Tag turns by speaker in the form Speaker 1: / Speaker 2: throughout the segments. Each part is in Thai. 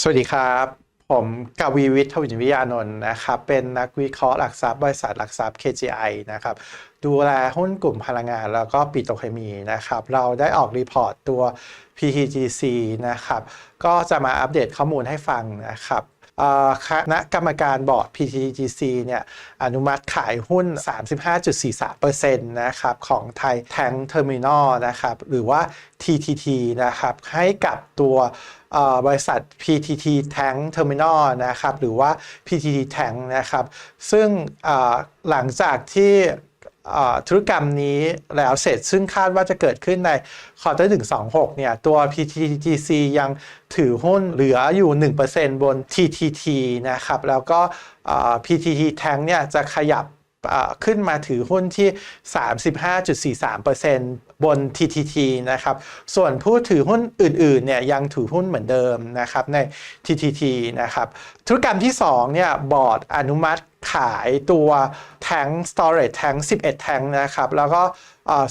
Speaker 1: สวัสดีครับ ผมกวีวิทย์ทวินวิยานนท์นะครับ เป็นนักวิเคราะห์หลักทรัพย์บริษัทหลักทรัพย์ KGI นะครับ ดูแลหุ้นกลุ่มพลังงานแล้วก็ปิโตรเคมีนะครับ เราได้ออกรีพอร์ตตัว PTGC นะครับ ก็จะมาอัปเดตข้อมูลให้ฟังนะครับคณะกรรมการบอร์ด PTGC เนี่ยอนุมัติขายหุ้น 35.43%นะครับของไทยแทงเทอร์มินอลนะครับหรือว่า TTT นะครับให้กับตัวบริษัท PTT Tank Terminal นะครับหรือว่า PTT Tank นะครับซึ่งหลังจากที่ ธุรกรรมนี้แล้วเสร็จซึ่งคาดว่าจะเกิดขึ้นในควอเตอร์ถึงสองหกเนี่ย ตัว PTTGC ยังถือหุ้นเหลืออยู่ 1%บน TTT นะครับ แล้วก็ PTT Tank เนี่ยจะขยับ ขึ้นมาถือหุ้นที่ 35.43%บน TTT นะครับ ส่วนผู้ถือหุ้นอื่นๆเนี่ยยังถือหุ้นเหมือนเดิมนะครับใน TTT นะครับ ธุรกรรมที่ 2 เนี่ยบอร์ดอนุมัติขายตัวแทง storage แทง11 แทงนะครับ แล้วก็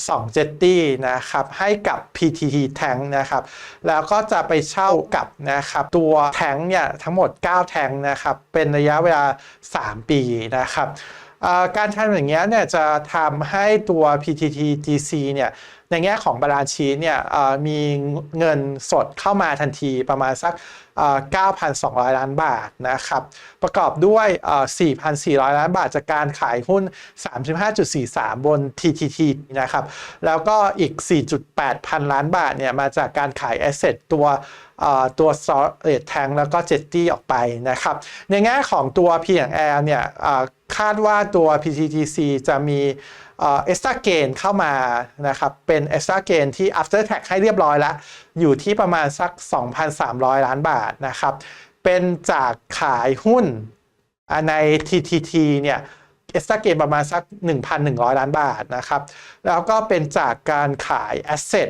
Speaker 1: สองเจตตี้นะครับให้กับ PTT แทงนะครับ แล้วก็จะไปเช่ากับนะครับตัวแทงเนี่ยทั้งหมด 9 แทงนะครับ เป็นระยะเวลา 3 ปีนะครับ การทำอย่างเงี้ยเนี่ยจะทำให้ตัว PTTGC เนี่ยในแง่ของบาลานซ์ชีเนี่ยมีเงินสดเข้ามาทันทีประมาณสัก 9,200 ล้านบาทนะครับ ประกอบด้วย 4,400 ล้านบาทจากการขายหุ้น 35.43 บน TTT นะครับ แล้วก็อีก 4.8 พันล้านบาทเนี่ยมาจากการขายแอสเซทตัวตัว storage tank แล้วก็ jetty ออกไปนะครับ ในแง่ของตัว P&L เนี่ย คาดว่าตัว PTTC จะมีเอ็กซ์ตร้าเกนเข้ามานะครับ เป็นเอ็กซ์ตร้าเกนที่ after tax ให้เรียบร้อยแล้ว อยู่ที่ประมาณสัก 2,300 ล้านบาทนะครับ เป็นจากขายหุ้นใน TTT เนี่ยเอ็กซ์ตร้าเกนประมาณสัก 1,100 ล้านบาทนะครับ แล้วก็เป็นจากการขายแอสเซท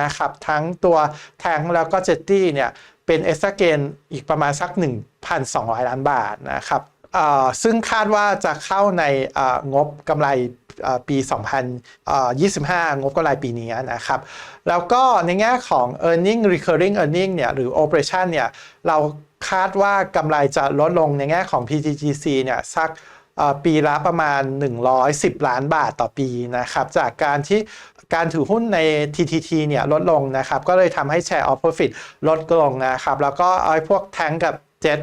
Speaker 1: นะครับทั้งตัวแทงแล้วก็เจตตี้เนี่ยเป็นเอ็กซ์ตร้าเกนอีกประมาณสัก 1,200 ล้านบาทนะครับ ซึ่งคาดว่าจะเข้าในงบกำไรปี 2025 งบกำไรปีนี้นะครับ แล้วก็ในแง่ของ earning recurring earning เนี่ยหรือ operation เนี่ยเราคาดว่ากำไรจะลดลงในแง่ของ PTGC เนี่ยสักปีละประมาณ 110 ล้านบาทต่อปีนะครับ จากการที่การถือหุ้นใน TTT เนี่ยลดลงนะครับ ก็เลยทำให้ Share of Profit ลดลงนะครับ แล้วก็ไอ้พวกแทงกับ เจ็ต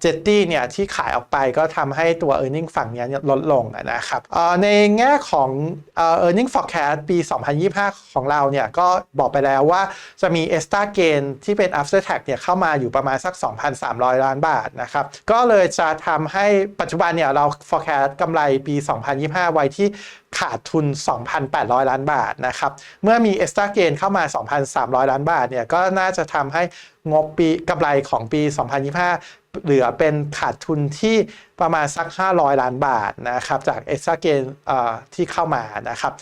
Speaker 1: เจ็ตตี้เนี่ยที่ขายออกไปก็ทำให้ตัว e a r n i n g ฝั่งนี้ลดลงนะครับในแง่ของเออ e a r n i n g forecast ปี 2025 ของเราเนี่ยก็บอกไปแล้วว่าจะมี extra gain ที่เป็น after tax เนี่ยเข้ามาอยู่ประมาณสัก 2,300 ล้านบาทนะครับก็เลยจะทำให้ปัจจุบันเนี่ยเรา forecast กำไรปี 2025 ไว้ที่ขาดทุน 2,800 ล้านบาทนะครับ เมื่อมีเอสตาเกนเข้ามา 2,300 ล้านบาทเนี่ยก็น่าจะทำให้งบปีกำไรของปี 2025 เหลือเป็นขาดทุนที่ประมาณสัก 500 ล้านบาทนะครับจาก extra gain เอ่อที่เข้ามานะครับ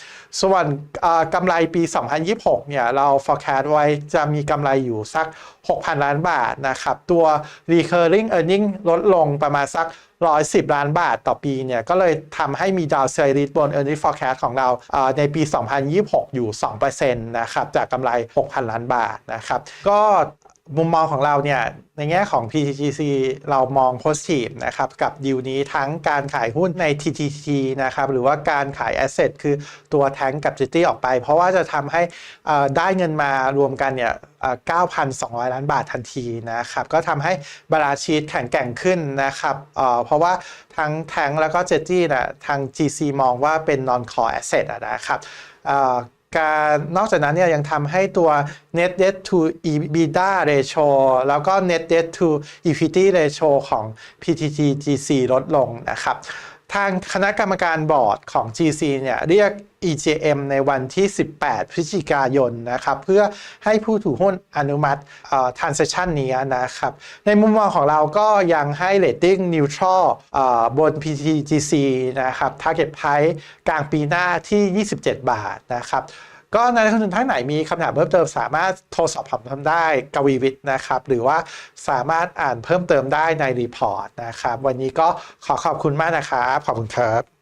Speaker 1: ส่วนกำไรปี 2026 เนี่ยเรา forecast ไว้จะมีกำไรอยู่สัก 6,000 ล้านบาทนะครับ ตัว recurring earning ลดลงประมาณสัก 110 ล้านบาทต่อปีเนี่ยก็เลยทำให้มีดาวไซริสบน earning forecast ของเราเอ่อในปี 2026 อยู่ 2%นะครับจากกำไร 6,000 ล้านบาทนะครับ ก็ มุมมองของเราเนี่ยในแง่ของ PTGC เรามอง positive นะครับกับดีลนี้ทั้งการขายหุ้นใน TTT นะครับหรือว่าการขาย asset คือตัวแทงกับ Jetty ออกไป เพราะว่าจะทำให้ได้เงินมารวมกันเนี่ย9,200 ล้านบาททันทีนะครับก็ทำให้บาลานซ์ชีตแข็งแกร่งขึ้นนะครับเพราะว่าทั้งแทงแล้วก็ Jetty นะทาง GC มองว่าเป็น non core asset อะนะครับ การนอกจากนั้นเนี่ยยังทำให้ตัว net debt to EBITDA ratio แล้วก็ net debt to equity ratio ของ PTTGC ลดลงนะครับ ทางคณะกรรมการบอร์ดของ GC เนี่ยเรียก egm ในวันที่ 18 พฤศจิกายนนะครับเพื่อให้ผู้ถือหุ้นอนุมัติ transaction นี้นะครับ ในมุมมองของเราก็ยังให้ rating neutral บน PTGC นะครับ target price กลางปีหน้าที่ 27 บาทนะครับ ก็ในนักลงทุนท่านไหนมีคำถามเพิ่มเติม สามารถโทรสอบถามได้กวีวิทย์นะครับ หรือว่าสามารถอ่านเพิ่มเติมได้ในรีพอร์ตนะครับ วันนี้ก็ขอขอบคุณมากนะครับ ขอบคุณครับ